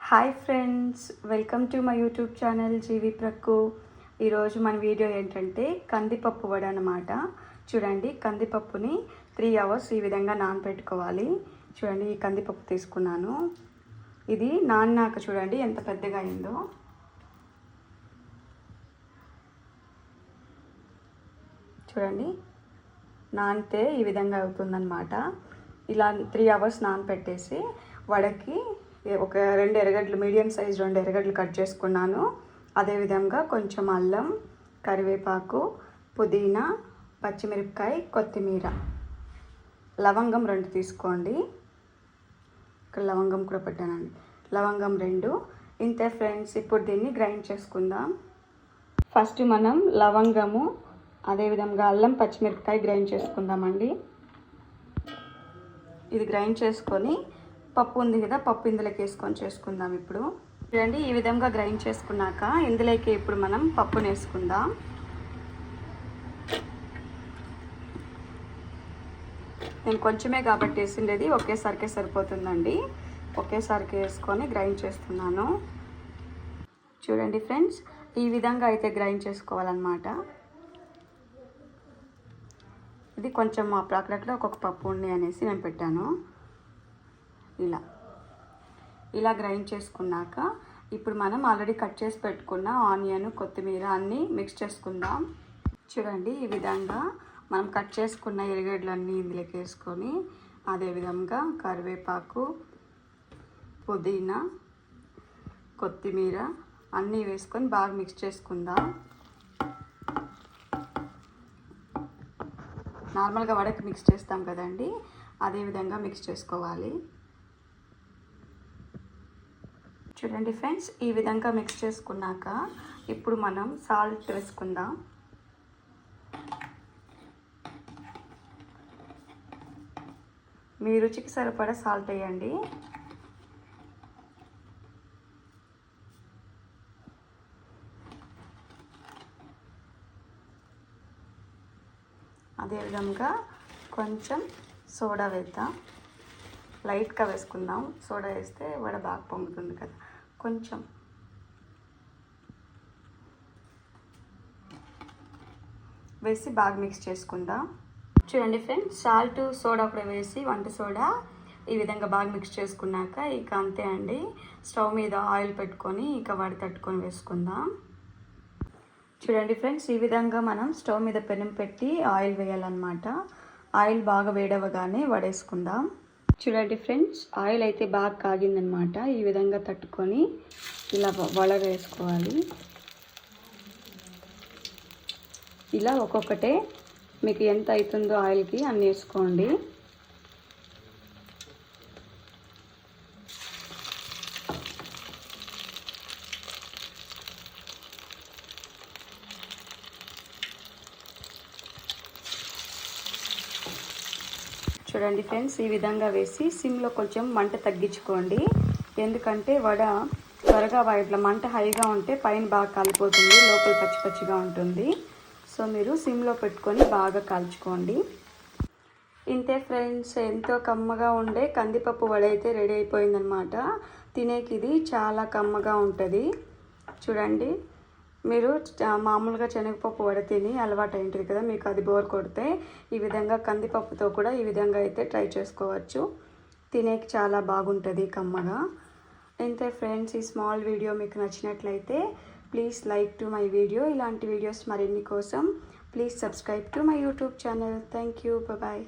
Hi friends welcome to my YouTube channel జీవి ప్రక్కు. ఈరోజు మన వీడియో ఏంటంటే కందిపప్పు వడ అనమాట చూడండి కందిపప్పుని త్రీ అవర్స్ ఈ విధంగా నానబెట్టుకోవాలి చూడండి ఈ కందిపప్పు తీసుకున్నాను. ఇది నాన్నాక చూడండి ఎంత పెద్దగా అయిందో. చూడండి నానితే ఈ విధంగా అవుతుందన్నమాట. ఇలా త్రీ అవర్స్ నానపెట్టేసి వడకి ఒక రెండు ఎరగడ్లు మీడియం సైజ్ రెండు ఎరగడ్లు కట్ చేసుకున్నాను. అదేవిధంగా కొంచెం అల్లం కరివేపాకు పుదీనా పచ్చిమిరపకాయ కొత్తిమీర. లవంగం రెండు తీసుకోండి. ఇక్కడ లవంగం కూడా పెట్టానండి. లవంగం రెండు. ఇంతే ఫ్రెండ్స్ ఇప్పుడు దీన్ని గ్రైండ్ చేసుకుందాం. ఫస్ట్ మనం లవంగము అదేవిధంగా అల్లం పచ్చిమిరపకాయ గ్రైండ్ చేసుకుందామండి. ఇది గ్రైండ్ చేసుకొని పప్పు ఉంది కదా పప్పు ఇందులోకి వేసుకొని చేసుకుందాం ఇప్పుడు. చూడండి ఈ విధంగా గ్రైండ్ చేసుకున్నాక ఇందులోకి ఇప్పుడు మనం పప్పును వేసుకుందాం. నేను కొంచెమే కాబట్టి వేసిండేది ఒకేసారికే సరిపోతుందండి. ఒకేసారికి వేసుకొని గ్రైండ్ చేస్తున్నాను. చూడండి ఫ్రెండ్స్ ఈ విధంగా అయితే గ్రైండ్ చేసుకోవాలన్నమాట. ఇది కొంచెం మా అక్కడక్కడ ఒక్కొక్క పప్పు ఉండి అనేసి నేను పెట్టాను. ఇలా. ఇలా గ్రైండ్ చేసుకున్నాక ఇప్పుడు మనం ఆల్రెడీ కట్ చేసి పెట్టుకున్న ఆనియన్ కొత్తిమీర అన్నీ మిక్స్ చేసుకుందాం. చూడండి ఈ విధంగా మనం కట్ చేసుకున్న ఎరగడ్లన్నీ ఇందులోకి వేసుకొని అదేవిధంగా కరివేపాకు పుదీనా కొత్తిమీర అన్నీ వేసుకొని బాగా మిక్స్ చేసుకుందాం. నార్మల్గా వడకి మిక్స్ చేస్తాం కదండి అదే విధంగా మిక్స్ చేసుకోవాలి. చూడండి ఫ్రెండ్స్ ఈ విధంగా మిక్స్ చేసుకున్నాక ఇప్పుడు మనం సాల్ట్ వేసుకుందాం. మీ రుచికి సరిపడా సాల్ట్ వేయండి. అదేవిధంగా కొంచెం సోడా వేద్దాం. లైట్గా వేసుకుందాం. సోడా వేస్తే వడ బాగా పొంగుతుంది కదా. కొంచెం. వేసి బాగా మిక్స్ చేసుకుందాం. చూడండి ఫ్రెండ్స్ సాల్ట్ సోడా కూడా వేసి వంట సోడా ఈ విధంగా బాగా మిక్స్ చేసుకున్నాక ఇక అంతే అండి. స్టవ్ మీద ఆయిల్ పెట్టుకొని ఇక వడ తట్టుకొని వేసుకుందాం. చూడండి ఫ్రెండ్స్ ఈ విధంగా మనం స్టవ్ మీద పెనం పెట్టి ఆయిల్ వేయాలన్నమాట. ఆయిల్ బాగా వేడవగానే వడేసుకుందాం. చూడండి ఫ్రెండ్స్ ఆయిల్ అయితే బాగా కాగిందనమాట ఈ విధంగా తట్టుకొని ఇలా వడ వేసుకోవాలి. ఇలా ఒక్కొక్కటే మీకు ఎంత అవుతుందో ఆయిల్కి అన్ని వేసుకోండి. చూడండి ఫ్రెండ్స్ ఈ విధంగా వేసి సిమ్లో కొంచెం మంట తగ్గించుకోండి. ఎందుకంటే వడ త్వరగా ఇట్లా మంట హైగా ఉంటే పైన బాగా కాలిపోతుంది లోపల పచ్చి పచ్చిగా ఉంటుంది. సో మీరు సిమ్లో పెట్టుకొని బాగా కాల్చుకోండి. ఇంతే ఫ్రెండ్స్ ఎంతో కమ్మగా ఉండే కందిపప్పు వడ అయితే రెడీ అయిపోయిందనమాట తినేకి ఇది చాలా కమ్మగా ఉంటుంది. చూడండి. మీరు మామూలుగా శనగపప్పు వడ తిని అలవాటు అయింటుంది కదా మీకు అది బోర్ కొడితే ఈ విధంగా కందిపప్పుతో కూడా ఈ విధంగా అయితే ట్రై చేసుకోవచ్చు. తినేకి చాలా బాగుంటుంది కమ్మగా. అంతే ఫ్రెండ్స్ ఈ స్మాల్ వీడియో మీకు నచ్చినట్లయితే please like to my video. ఇలాంటి వీడియోస్ మరిన్ని కోసం please subscribe to my YouTube channel. Thank you. Bye